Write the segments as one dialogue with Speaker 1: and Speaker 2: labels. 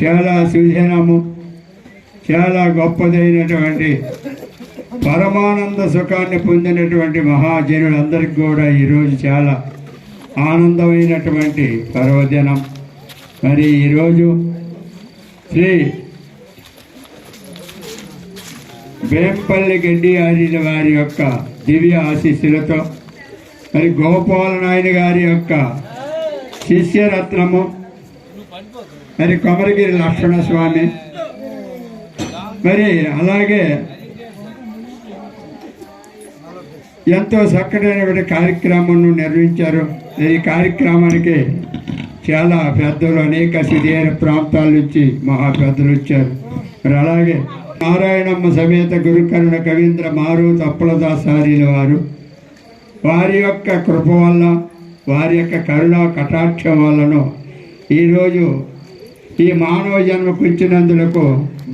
Speaker 1: చాలా సుజనము చాలా గొప్పదైనటువంటి పరమానంద సుఖాన్ని పొందినటువంటి మహాజనులందరికీ కూడా ఈరోజు చాలా ఆనందమైనటువంటి పర్వదినం మరి ఈరోజు శ్రీ వేంపల్లి గడ్డి ఆర్యుల వారి యొక్క దివ్య ఆశీస్సులతో మరి గోపాలనాయుడు గారి యొక్క శిష్యరత్నము మరి కొమరగిరి స్వామి మరి అలాగే ఎంతో చక్కటైనటువంటి కార్యక్రమాలను నిర్వహించారు ఈ కార్యక్రమానికి చాలా పెద్దలు అనేక సిరియర్ ప్రాంతాల నుంచి మహా పెద్దలు వచ్చారు మరి అలాగే నారాయణమ్మ సమేత గురుకరుణ కవీంద్ర మారు తప్పులదాసారీల వారు వారి యొక్క కృప వల్ల వారి యొక్క కరుణ కటాక్షం వలన ఈరోజు ఈ మానవ జన్మ పుంచినందులకు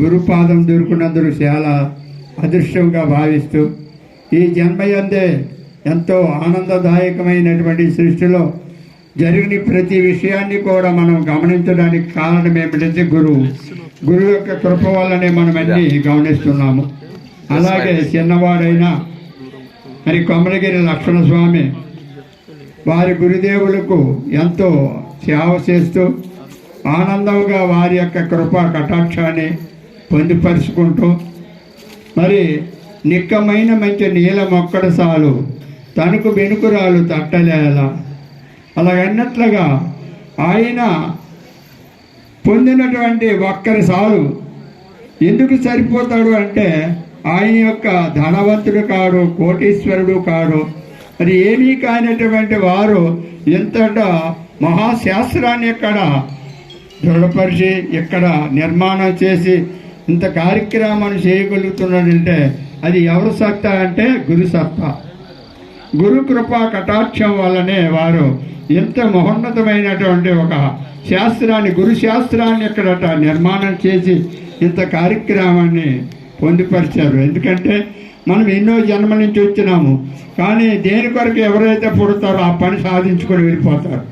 Speaker 1: గురుపాదం దొరికినందుకు చాలా అదృష్టంగా భావిస్తూ ఈ జన్మయందే ఎంతో ఆనందదాయకమైనటువంటి సృష్టిలో జరిగిన ప్రతి విషయాన్ని కూడా మనం గమనించడానికి కారణం ఏమిటంటే గురువు గురువు యొక్క కృప వల్లనే మనం అన్ని గమనిస్తున్నాము అలాగే చిన్నవాడైన మరి లక్ష్మణ స్వామి వారి గురుదేవులకు ఎంతో సేవ చేస్తూ ఆనందంగా వారి యొక్క కృపా కటాక్షాన్ని పొందిపరుచుకుంటూ మరి నిక్కమైన మంచి నీల మొక్కడు సాలు తనకు బెనుకురాలు తట్టలేల అలాగన్నట్లుగా ఆయన పొందినటువంటి ఒక్కరి సాలు ఎందుకు సరిపోతాడు అంటే ఆయన యొక్క ధనవంతుడు కాడు కోటీశ్వరుడు కాడు మరి ఏమీ కానటువంటి వారు ఇంతట మహాశాస్త్రాన్ని ఇక్కడ దృఢపరిచి ఇక్కడ నిర్మాణం చేసి ఇంత కార్యక్రమాన్ని చేయగలుగుతున్నాడంటే అది ఎవరి సత్తా అంటే గురు సత్త గురు కృపా కటాక్షం వల్లనే వారు ఎంత మహోన్నతమైనటువంటి ఒక శాస్త్రాన్ని గురు శాస్త్రాన్ని ఇక్కడ నిర్మాణం చేసి ఇంత కార్యక్రమాన్ని పొందుపరిచారు ఎందుకంటే మనం ఎన్నో జన్మ నుంచి వచ్చినాము కానీ దేని కొరకు ఎవరైతే పుడతారో ఆ పని సాధించుకొని వెళ్ళిపోతారు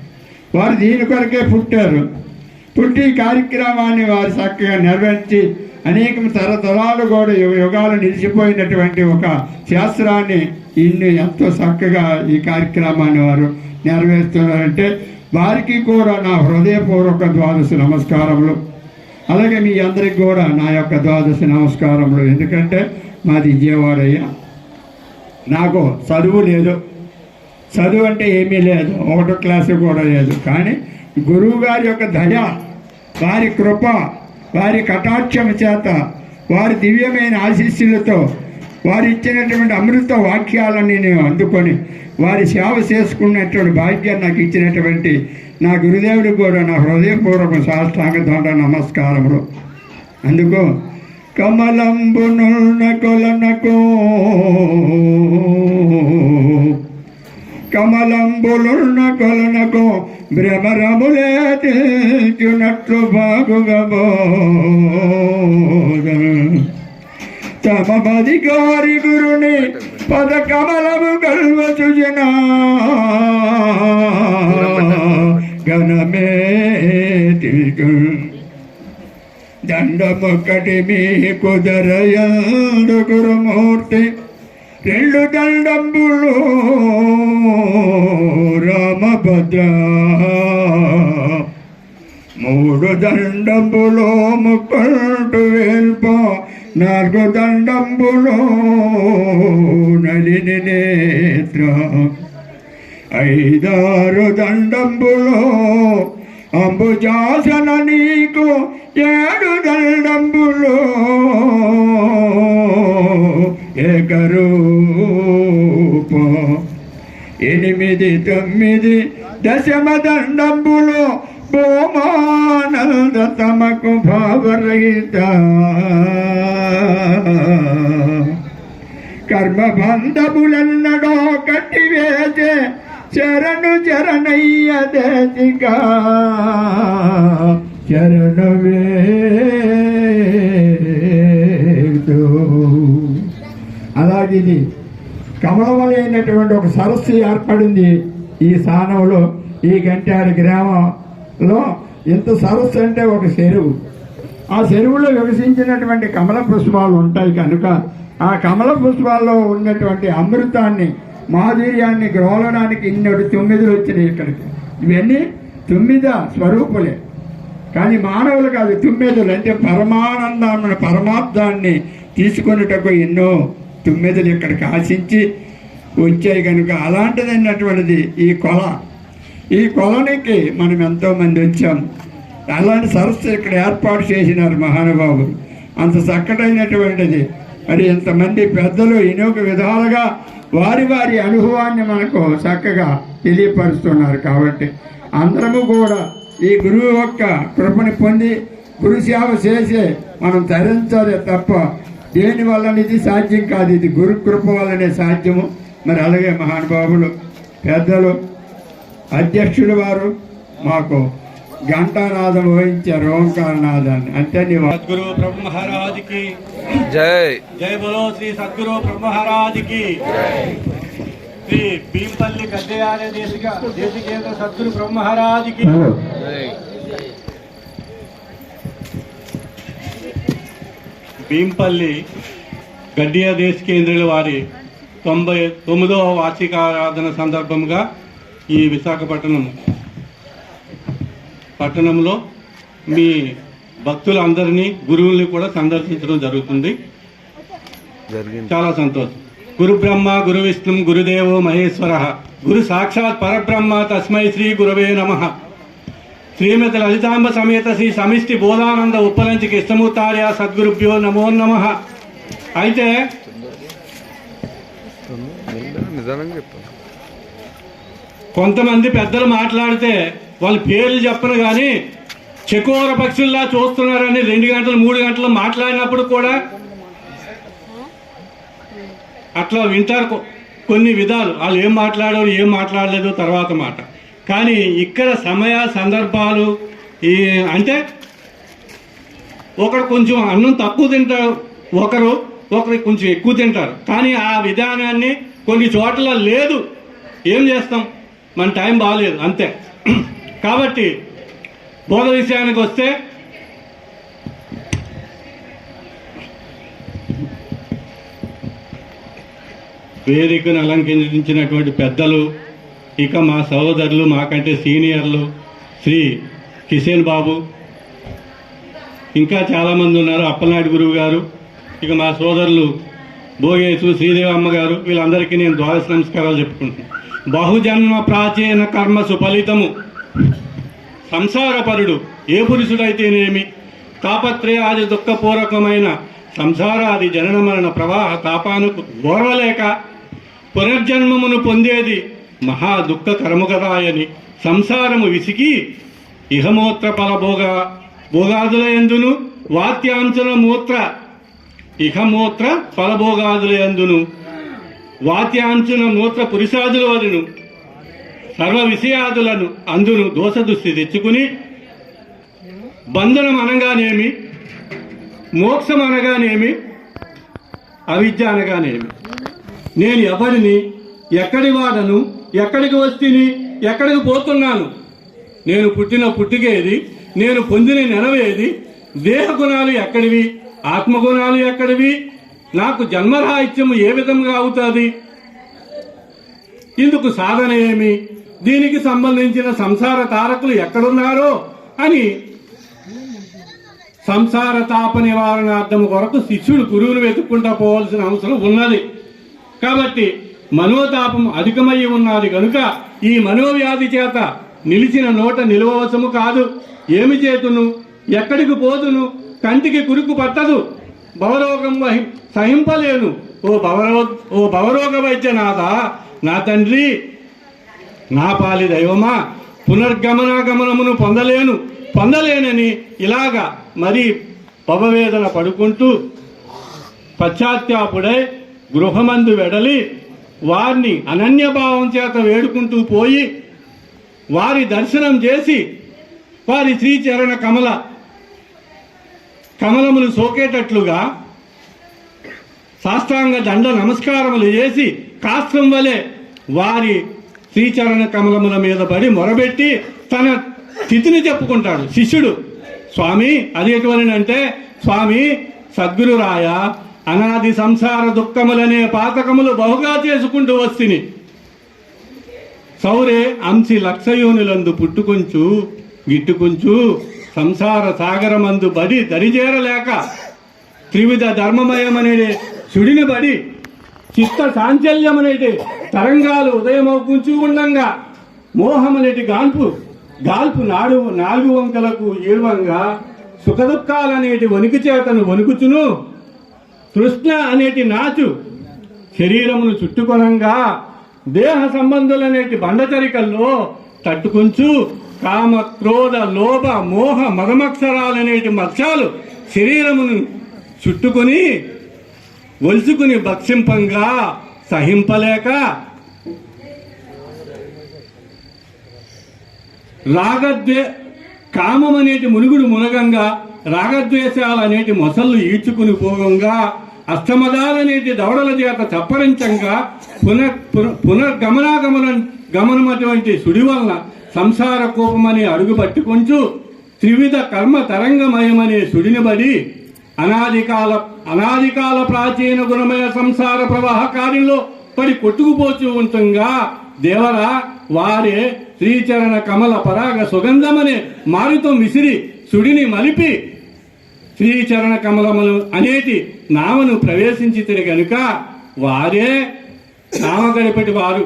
Speaker 1: వారు దీని కొరకే పుట్టారు పుట్టి కార్యక్రమాన్ని వారు చక్కగా నిర్వహించి అనేక తరతరాలు కూడా యుగాలు నిలిచిపోయినటువంటి ఒక శాస్త్రాన్ని ఇన్ని ఎంతో చక్కగా ఈ కార్యక్రమాన్ని వారు నెరవేరుస్తున్నారంటే వారికి కూడా నా హృదయపూర్వక ద్వాదశి నమస్కారములు అలాగే మీ అందరికి కూడా నా యొక్క ద్వాదశి నమస్కారములు ఎందుకంటే మాది విజయవాడయ్యా నాకు చదువు లేదు చదువు అంటే ఏమీ లేదు ఒకటో క్లాసు కూడా లేదు కానీ గురువు గారి యొక్క దయ వారి కృప వారి కటాక్షం చేత వారి దివ్యమైన ఆశీస్సులతో వారు ఇచ్చినటువంటి అమృత వాక్యాలని నేను అందుకొని వారి సేవ చేసుకున్నటువంటి భాగ్యం నాకు ఇచ్చినటువంటి నా గురుదేవుడికి కూడా నా హృదయపూర్వక సాష్టాంగ దొండ నమస్కారములు అందుకు కమలంబునుల కొలనకో కమలంబులున్న కలనకు కొలనకు భ్రమరములేతినట్లు బాగుగబోద తమధికారి గురుని పద కమలము కల్వచుజన గణమే తిల్కు దండమొక్కటి మీ కుదరయందు గురుమూర్తి రెండు దండంబులు భద్రా మూడు దండంబులో ముక్కడు వేల్ప నాలుగు దండంబులో నలిని నేత్ర ఐదారు దండంబులో అంబుజాసన నీకు ఏడు దండంబులో ఏకరూప ఎనిమిది తొమ్మిది దశమదండంబులు భూమానంద తమకు భావరహిత కర్మబంధములెన్నడో కట్టివేసే చరణు చరణయ్య దేశిక చరణవే అలాగే కమలవలైనటువంటి ఒక సరస్సు ఏర్పడింది ఈ స్థానంలో ఈ గంటారు గ్రామంలో ఎంత సరస్సు అంటే ఒక చెరువు ఆ చెరువులో వికసించినటువంటి కమల పుష్పాలు ఉంటాయి కనుక ఆ కమల పుష్పాల్లో ఉన్నటువంటి అమృతాన్ని మాధుర్యాన్ని గ్రోలడానికి ఇన్నడు తొమ్మిదిలు వచ్చినాయి ఇక్కడికి ఇవన్నీ తొమ్మిద స్వరూపులే కానీ మానవులు కాదు తొమ్మిదులు అంటే పరమానందాన్ని పరమార్థాన్ని తీసుకునేటకు ఎన్నో తొమ్మిదులు ఇక్కడికి ఆశించి వచ్చాయి కనుక అలాంటిదైనటువంటిది ఈ కొల ఈ కొలనికి మనం ఎంతోమంది వచ్చాం అలాంటి సరస్సు ఇక్కడ ఏర్పాటు చేసినారు మహానుభావులు అంత చక్కటైనటువంటిది మరి ఇంతమంది పెద్దలు ఇనొక విధాలుగా వారి వారి అనుభవాన్ని మనకు చక్కగా తెలియపరుస్తున్నారు కాబట్టి అందరము కూడా ఈ గురువు యొక్క కృపని పొంది గురు సేవ చేసే మనం తరించాలి తప్ప దేని వలన ఇది సాధ్యం కాదు ఇది గురు కృప వల్లనే సాధ్యము మరి అలాగే మహానుభావులు పెద్దలు అధ్యక్షుడు వారు మాకు ఘంటానాథం వహించారు ఓంకారనాదాన్ని అంటే సద్గురు
Speaker 2: బ్రహ్మహారాజుకి జై జై బలో శ్రీ సద్గురు బ్రహ్మహారాజుకి శ్రీ భీంపల్లి గద్దయాలయ దేశిక కేంద్ర సద్గురు బ్రహ్మహారాజుకి భీంపల్లి గడ్డియా దేశ కేంద్రుల వారి తొంభై తొమ్మిదవ వార్షికారాధన సందర్భంగా ఈ విశాఖపట్నం పట్టణంలో మీ భక్తులందరినీ గురువుల్ని కూడా సందర్శించడం జరుగుతుంది చాలా సంతోషం గురు బ్రహ్మ గురు విష్ణు గురుదేవో మహేశ్వర గురు సాక్షాత్ పరబ్రహ్మ తస్మై శ్రీ గురవే నమ శ్రీమతి లలితాంబ సమేత శ్రీ సమిష్టి బోధానంద ఉప్పలంచి కృష్ణమూర్తార్య సద్గురుభ్యో నమో నమ అయితే కొంతమంది పెద్దలు మాట్లాడితే వాళ్ళ పేర్లు చెప్పను కానీ చెకోర పక్షుల్లా చూస్తున్నారని రెండు గంటలు మూడు గంటలు మాట్లాడినప్పుడు కూడా అట్లా వింటారు కొన్ని విధాలు వాళ్ళు ఏం మాట్లాడారు ఏం మాట్లాడలేదు తర్వాత మాట కానీ ఇక్కడ సమయ సందర్భాలు ఈ అంటే ఒకడు కొంచెం అన్నం తక్కువ తింటారు ఒకరు ఒకరు కొంచెం ఎక్కువ తింటారు కానీ ఆ విధానాన్ని కొన్ని చోట్ల లేదు ఏం చేస్తాం మన టైం బాగాలేదు అంతే కాబట్టి బోధ విషయానికి వస్తే వేదికను అలంకరించినటువంటి పెద్దలు ఇక మా సహోదరులు మాకంటే సీనియర్లు శ్రీ కిషన్ బాబు ఇంకా చాలామంది ఉన్నారు అప్పలనాయుడు గురువు గారు ఇక మా సోదరులు భోగేసు శ్రీదేవి అమ్మగారు వీళ్ళందరికీ నేను ద్వాదశ నమస్కారాలు చెప్పుకుంటున్నాను బహుజన్మ ప్రాచీన కర్మ సుఫలితము సంసారపరుడు ఏ పురుషుడైతేనేమి ఆది దుఃఖపూర్వకమైన సంసారాది జనన మరణ ప్రవాహ తాపానికి ఓర్వలేక పునర్జన్మమును పొందేది మహా దుఃఖకరము కదాయని సంసారము విసిగి ఇహమూత్ర ఫల భోగ భోగాదుల ఎందును వాత్యాంశుల మూత్ర ఇహమూత్ర ఫలభోగాదుల ఎందును వాత్యాంచున మూత్ర పురుషాదుల వలను సర్వ విషయాదులను అందును దోష దృష్టి తెచ్చుకుని బంధనం అనగానేమి మోక్షం అనగానేమి అవిద్య అనగానేమి నేను ఎవరిని ఎక్కడి వాడను ఎక్కడికి వస్తేని ఎక్కడికి పోతున్నాను నేను పుట్టిన పుట్టుకేది నేను పొందిన నెరవేది దేహ గుణాలు ఎక్కడివి ఆత్మగుణాలు ఎక్కడివి నాకు జన్మరాహిత్యము ఏ విధంగా అవుతుంది ఇందుకు సాధన ఏమి దీనికి సంబంధించిన సంసార తారకులు ఎక్కడున్నారో అని సంసార తాప అర్థం కొరకు శిష్యుడు గురువును వెతుక్కుంటా పోవాల్సిన అవసరం ఉన్నది కాబట్టి మనోతాపం అధికమై ఉన్నది కనుక ఈ మనోవ్యాధి చేత నిలిచిన నోట నిలవవసము కాదు ఏమి చేతును ఎక్కడికి పోతును కంటికి కురుకు పట్టదు భవరోగం సహింపలేను ఓ భవరో ఓ భవరోగ వైద్యనాథ నా తండ్రి నా పాలి దైవమా పునర్గమనాగమనమును పొందలేను పొందలేనని ఇలాగా మరీ పవవేదన పడుకుంటూ పశ్చాత్యాపుడై గృహమందు వెడలి వారిని అనన్యభావం చేత వేడుకుంటూ పోయి వారి దర్శనం చేసి వారి శ్రీచరణ కమల కమలములు సోకేటట్లుగా సాష్టాంగ దండ నమస్కారములు చేసి కాస్త్రం వలె వారి శ్రీచరణ కమలముల మీద పడి మొరబెట్టి తన స్థితిని చెప్పుకుంటాడు శిష్యుడు స్వామి అంటే స్వామి సద్గురురాయ అనాది సంసార దుఃఖములనే పాతకములు బహుగా చేసుకుంటూ వస్తుని సౌరే అంశి లక్షయోనులందు పుట్టుకొంచు గిట్టుకొంచు సంసార సాగరమందు బడి దరిచేరలేక త్రివిధ ధర్మమయమనేది సుడిని బడి చిత్త సాంచల్యం అనేది తరంగాలు ఉదయమవుకుంచు ఉండంగా మోహం అనేది గాల్పు గాల్పు నాడు నాలుగు వంకలకు ఏవంగా సుఖదుఖాలనేటి వణుకు చేతను వణుకుచును తృష్ణ అనేటి నాచు శరీరమును చుట్టుకొనంగా దేహ సంబంధులనేటి బండచరికల్లో తట్టుకుంచు కామ క్రోధ లోభ మోహ అనేటి మత్స్యాలు శరీరమును చుట్టుకొని ఒలుచుకుని భక్షింపంగా సహింపలేక రాగద్వే కామం అనేటి మునుగుడు మునగంగా రాగద్వేషాలు అనేటి మొసళ్ళు ఈడ్చుకుని పోగంగా అష్టమదాలనేటి దవడల చేత చప్పరించంగా పునః పునర్గమనాగమనం గమనమటువంటి సుడి వలన సంసార కోపమని అడుగు పట్టుకుంటూ త్రివిధ కర్మ తరంగమయమని సుడినబడి అనాదికాల అనాదికాల ప్రాచీన గుణమయ సంసార ప్రవాహకారిలో పడి కొట్టుకుపోచు ఉంటుంగా దేవరా వారే శ్రీచరణ కమల పరాగ సుగంధమనే మారుతం విసిరి సుడిని మలిపి శ్రీచరణ కమలములు అనేటి నామను ప్రవేశించితే గనుక వారే నామగడిపటి వారు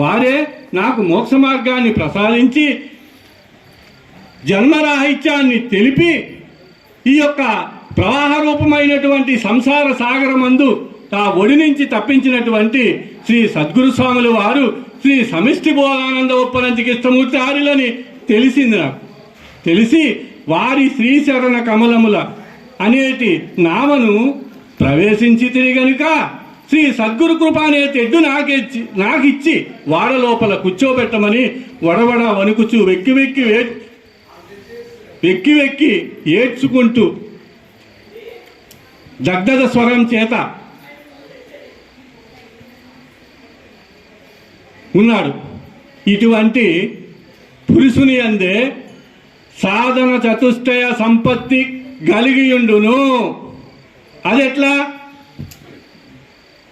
Speaker 2: వారే నాకు మోక్ష మార్గాన్ని ప్రసాదించి జన్మరాహిత్యాన్ని తెలిపి ఈ యొక్క ప్రవాహ రూపమైనటువంటి సంసార సాగరమందు తా ఒడి నుంచి తప్పించినటువంటి శ్రీ సద్గురు స్వాములు వారు శ్రీ సమిష్టి బోధానంద ఉప్పనంచి కృష్ణమూర్తి ఆరులని తెలిసింది నాకు తెలిసి వారి శ్రీశరణ కమలముల అనేటి నామను ప్రవేశించి తిరిగనుక శ్రీ సద్గురు కృప అనే తెడ్డు నాకిచ్చి నాకిచ్చి వాడ లోపల కూర్చోబెట్టమని వడవడ వణుకుచు వెక్కి వెక్కి వే వెక్కి వెక్కి ఏడ్చుకుంటూ దగ్ధద స్వరం చేత ఉన్నాడు ఇటువంటి పురుషుని అందే సాధన చతుష్టయ సంపత్తి కలిగియుండును అది ఎట్లా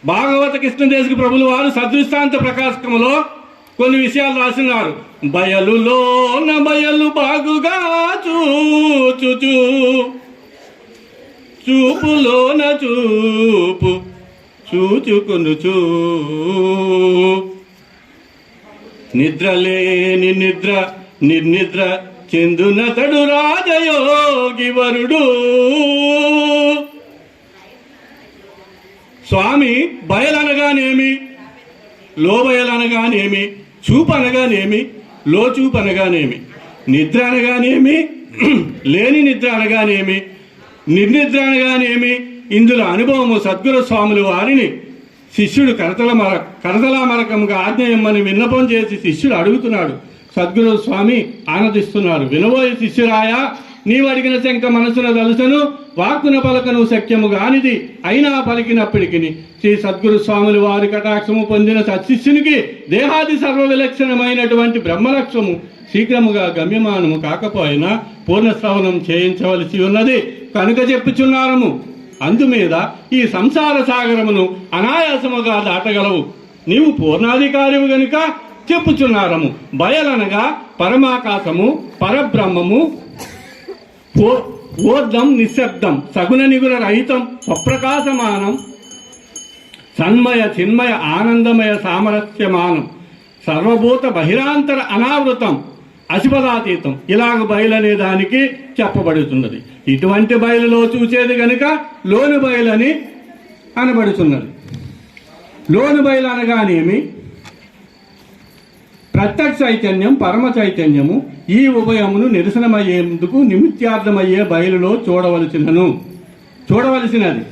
Speaker 2: భాగవత కృష్ణదేశిక ప్రభులు వారు సదృష్టాంత ప్రకాశకములో కొన్ని విషయాలు రాసినారు బయలులోన బయలు బాగుగా చూచు చూపులోన చూపు చూచుకును నిద్రలేని నిద్ర నిర్నిద్ర చెందునతడు రాజయోగి వరుడు స్వామి బయలనగానేమి లోబయలనగానేమి చూపు అనగానేమి లోచూపు అనగానేమి నిద్ర అనగానేమి లేని నిద్ర అనగానేమి నిర్నిద్ర అనగానేమి ఇందులో అనుభవము సద్గురు స్వాములు వారిని శిష్యుడు కరతల మర కరతలా మరకంగా ఆజ్ఞయమ్మని విన్నపం చేసి శిష్యుడు అడుగుతున్నాడు సద్గురు స్వామి ఆనందిస్తున్నారు వినబోయే శిష్యురాయా నీవు అడిగిన శంక మనసున తలుసను వాక్కున పలకను సఖ్యము గానిది అయినా పలికినప్పటికి శ్రీ సద్గురు స్వాముల వారి కటాక్షము పొందిన సత్శిష్యునికి దేహాది సర్వ విలక్షణమైనటువంటి బ్రహ్మలక్ష్యము శీఘ్రముగా గమ్యమానము కాకపోయినా పూర్ణశ్రవణం చేయించవలసి ఉన్నది కనుక చెప్పుచున్నారము అందుమీద ఈ సంసార సాగరమును అనాయాసముగా దాటగలవు నీవు పూర్ణాధికారివు గనుక చెప్పుచున్నారము బయలనగా పరమాకాశము పరబ్రహ్మము ఓ ఓర్ధం నిశ్శబ్దం సగుణ నిగుణ రహితం స్వప్రకాశమానం సన్మయ చిన్మయ ఆనందమయ సామరస్యమానం సర్వభూత బహిరాంతర అనావృతం అసిపదాతీతం ఇలాగ బయలనే దానికి చెప్పబడుతున్నది ఇటువంటి బయలులో చూసేది కనుక లోను బయలని అనబడుతున్నది లోను బయలు అనగానేమి ప్రత్యక్ష చైతన్యం పరమ చైతన్యము ఈ ఉభయమును నిరసనమయ్యేందుకు నిమిత్యార్థమయ్యే బయలులో చూడవలసినను చూడవలసినది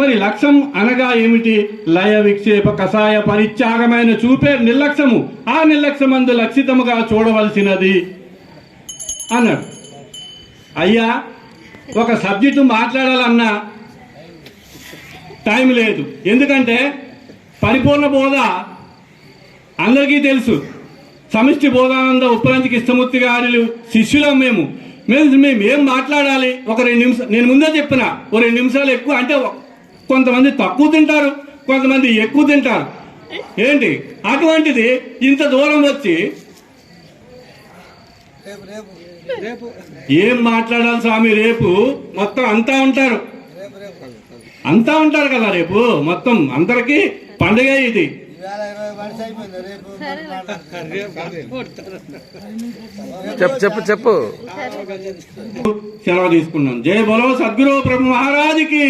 Speaker 2: మరి లక్ష్యం అనగా ఏమిటి లయ విక్షేప కషాయ పరిత్యాగమైన చూపే నిర్లక్ష్యము ఆ నిర్లక్ష్యమందు లక్షితముగా చూడవలసినది అన్నాడు అయ్యా ఒక సబ్జెక్టు మాట్లాడాలన్నా టైం లేదు ఎందుకంటే పరిపూర్ణ బోధ అందరికీ తెలుసు సమిష్టి బోధానంద ఉప్పరంతికి ఇష్టమూర్తి గారు శిష్యులం మేము మేము మేము ఏం మాట్లాడాలి ఒక రెండు నిమిషాలు నేను ముందే చెప్పిన ఓ రెండు నిమిషాలు ఎక్కువ అంటే కొంతమంది తక్కువ తింటారు కొంతమంది ఎక్కువ తింటారు ఏంటి అటువంటిది ఇంత దూరం వచ్చి ఏం మాట్లాడాలి స్వామి రేపు మొత్తం అంతా ఉంటారు అంతా ఉంటారు కదా రేపు మొత్తం అందరికీ పండుగ ఇది చెప్పు చెప్పు చెప్పు సెలవు తీసుకున్నాం జయ బలో సద్గురు ప్రభు మహారాజుకి